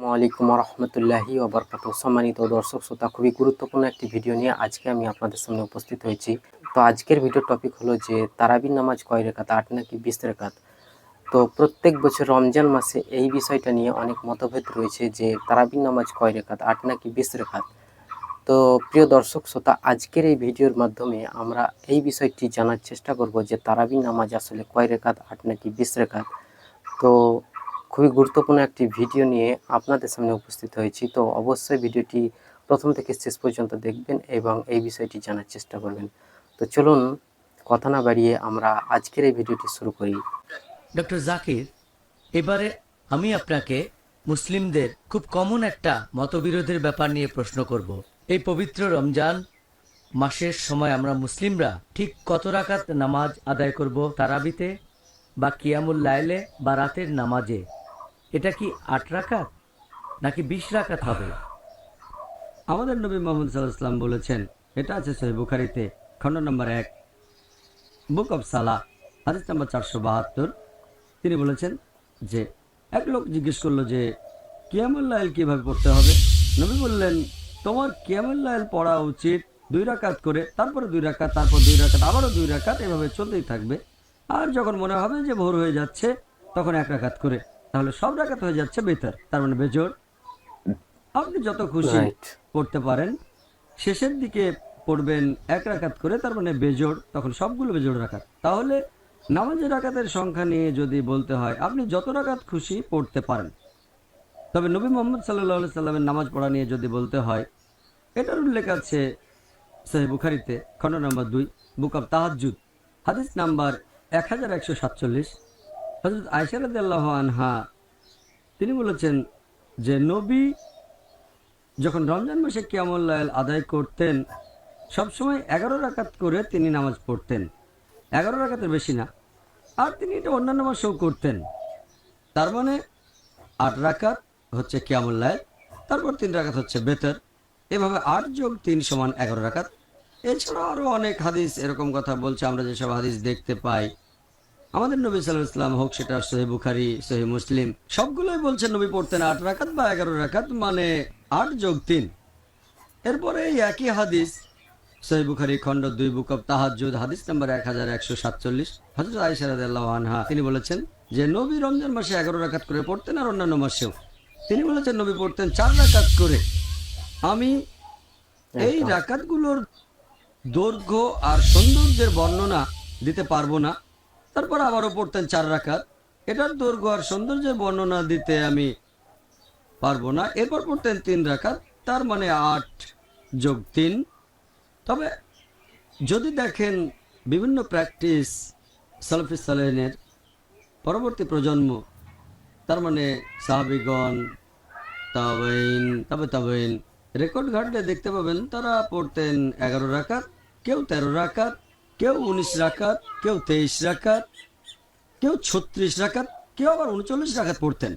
আসসালামাইকুম রহমতুল্লাহি ওবরকাত সম্মানিত দর্শক শ্রোতা, খুবই গুরুত্বপূর্ণ একটি ভিডিও নিয়ে আজকে আমি আপনাদের সামনে উপস্থিত হয়েছি। তো আজকের ভিডিও টপিক হলো যে, তারাবির নামাজ কয় রেখাত, আট নাকি বিশ রেখাত? তো প্রত্যেক বছর রমজান মাসে এই বিষয়টা নিয়ে অনেক মতভেদ রয়েছে যে, তারাবির নামাজ কয় রেখাত, আট নাকি বিশ রেখাত? তো প্রিয় দর্শক শ্রোতা, আজকের এই ভিডিওর মাধ্যমে আমরা এই বিষয়টি জানার চেষ্টা করব যে, তারাবির নামাজ আসলে কয় রেখাত, আট নাকি বিশ রেখাত? তো খুবই গুরুত্বপূর্ণ একটি ভিডিও নিয়ে আপনাদের সামনে উপস্থিত হয়েছি। তো অবশ্যই ভিডিওটি প্রথম থেকে শেষ পর্যন্ত দেখবেন এবং এই বিষয়টি জানার চেষ্টা করবেন। তো চলুন, কথা না বাড়িয়ে আমরা আজকের এই ভিডিওটি শুরু করি। ডক্টর জাকির এবারে আমি আপনাকে মুসলিমদের খুব কমন একটা মতবিরোধের ব্যাপার নিয়ে প্রশ্ন করব। এই পবিত্র রমজান মাসের সময় আমরা মুসলিমরা ঠিক কত রাকাত নামাজ আদায় করব তারাবিতে বা কিয়ামুল লাইলে বা রাতের নামাজে? এটা কি আট রাকাত? নাকি বিশ রাকাত হবে? আমাদের নবী মোহাম্মদ সাল্লাহাম বলেছেন, এটা আছে সহি বুখারিতে, খণ্ড নম্বর এক, বুক অফ সালা, হাদিস নম্বর চারশো বাহাত্তর। তিনি বলেছেন যে, এক লোক জিজ্ঞেস করল যে কিয়ামুল্লাইল কীভাবে পড়তে হবে? নবী বললেন, তোমার কিয়ামুল্লাইল পড়া উচিত দুই রাকাত করে, তারপরে দুই রাকাত, তারপর দুই রাকাত, আবারও দুই রাকাত, এভাবে চলতেই থাকবে। আর যখন মনে হবে যে ভোর হয়ে যাচ্ছে, তখন এক রাকাত করে। তাহলে সব রাকাত হয়ে যাচ্ছে বেতার। তার মানে বেজোর আপনি যত খুশি পড়তে পারেন। শেষের দিকে পড়বেন এক রাকাত করে তার মানে বেজোর তখন সবগুলো বেজোড় রাখাত তাহলে নামাজের রাকাতের সংখ্যা নিয়ে যদি বলতে হয় আপনি যত রাকাত খুশি পড়তে পারেন। তবে নবী মোহাম্মদ সাল্লাহ সাল্লামের নামাজ পড়া নিয়ে যদি বলতে হয় এটার উল্লেখ আছে সহি বুখারিতে খণ্ড নম্বর দুই বুক অব তাহাজুদ হাদিস নাম্বার এক হাজার একশো সাতচল্লিশ। হজরত আয়সারদ আনহা, তিনি বলেছেন যে নবী যখন রমজান মাসে কিয়ামুল্লাহ আদায় করতেন, সবসময় এগারো রাকাত করে তিনি নামাজ পড়তেন। এগারো রাকাতের বেশি না, আর তিনি এটা অন্যান্য মাসেও করতেন। তার মানে আট রাকাত হচ্ছে কিয়ামুল্লাহ তারপর তিন রাকাত হচ্ছে বেতর। এভাবে আট যোগ তিন সমান এগারো রাকাত। এছাড়া আরও অনেক হাদিস এরকম কথা বলছে, আমরা যেসব হাদিস দেখতে পাই। আমাদের নবী সাল্লাহ ইসলাম হোক সেটা সহি বুখারি সহি মুসলিম সবগুলোই বলছেন নবী পড়তেন আট রাকাত বা এগারো রাকাত মানে আট যোগ তিন। এরপরে এই একই হাদিস সহি বুখারি খণ্ড দুই বুক অব তাহাজুদ হাদিস নাম্বার এক হাজার একশো সাতচল্লিশ হজরত আইসারাদ আনহা তিনি বলেছেন যে নবী রমজান মাসে এগারো রাকাত করে পড়তেন আর অন্যান্য মাসেও। তিনি বলেছেন নবী পড়তেন চার রাকাত করে। আমি এই রাকাতগুলোর দৈর্ঘ্য আর সৌন্দর্যের বর্ণনা দিতে পারব না। তারপর আবারও পড়তেন চার রাকাত। এটার দৈর্ঘ্য আর সৌন্দর্যের বর্ণনা দিতে আমি পারব না। এরপর পড়তেন তিন রাকাত, তার মানে আট যোগ তিন। তবে যদি দেখেন বিভিন্ন প্র্যাকটিস সালফি সালেনের পরবর্তী প্রজন্ম, তার মানে সাহাবিগণ তাবেইন তবে তাবেইন রেকর্ড ঘাটলে দেখতে পাবেন তারা পড়তেন এগারো রাকাত, কেউ তেরো রাকাত কেউ উনিশ রাকাত কেউ তেইশ রাকাত কেউ ছত্রিশ রাকাত কেউ আবার উনচল্লিশ রাকাত পড়তেন।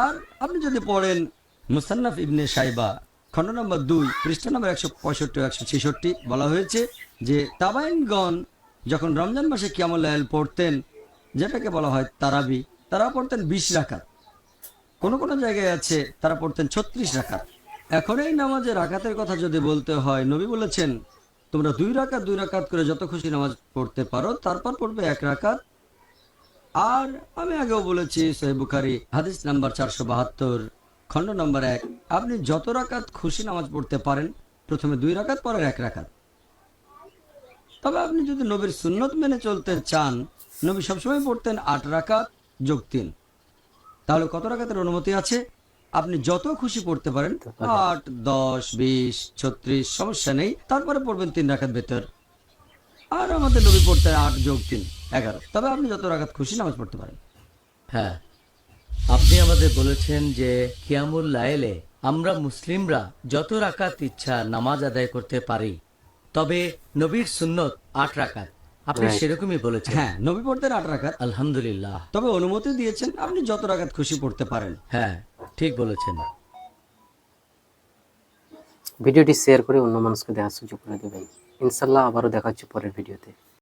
আর আপনি যদি পড়েন মুসান্নাফ ইবনে সাইবা খণ্ড নম্বর দুই, পৃষ্ঠা নম্বর একশো পঁয়ষট্টি একশো ছেষট্টি বলা হয়েছে যে তাবাইনগণ যখন রমজান মাসে কিয়ামুল লাইল পড়তেন, যেটাকে বলা হয় তারাবি, তারা পড়তেন বিশ রাকাত কোনো কোনো জায়গায় আছে, তারা পড়তেন ছত্রিশ রাকাত এখন এই নামাজের রাকাতের কথা যদি বলতে হয়, নবী বলেছেন তোমরা দুই রাকাত দুই রাকাত করে যত খুশি নামাজ পড়তে পারো, তারপর পড়বে এক রাকাত। আর আমি আগেও বলেছি, সহি বুখারি, হাদিস নাম্বার চারশো বাহাত্তর, খণ্ড নম্বর এক, আপনি যত রাকাত খুশি নামাজ পড়তে পারেন, প্রথমে দুই রাকাত, পরের এক রাকাত। তবে আপনি যদি নবীর সুন্নত মেনে চলতে চান, নবী সবসময় পড়তেন আট রাকাত যোগ তিন। তাহলে কত রাকাতের অনুমতি আছে? আপনি যত খুশি পড়তে পারেন আট দশ বিশ ছত্রিশ সমস্যা নেই। তারপরে পড়বেন তিন রাকাত ভেতর। আর আমাদের নবী পড়তেন আট যোগ তিন এগারো। তবে আপনি যত রাকাত খুশি নামাজ পড়তে পারেন। হ্যাঁ আপনি আমাদের বলেছেন যে কিয়ামুল লাইলে আমরা মুসলিমরা যত রাকাত ইচ্ছা নামাজ আদায় করতে পারি তবে নবীর সুন্নত আট রাকাত আপনি সেরকমই বলেছেন। হ্যাঁ নবী পড়তেন আট রাকাত আলহামদুলিল্লাহ। তবে অনুমতি দিয়েছেন আপনি যত রাকাত খুশি পড়তে পারেন। হ্যাঁ ঠিক বলেছেন। ভিডিওটি শেয়ার করে অন্য মানুষকে দেখার সুযোগ করে দেবেন। ইনশাল্লাহ আবারও দেখা হচ্ছে পরের ভিডিওতে।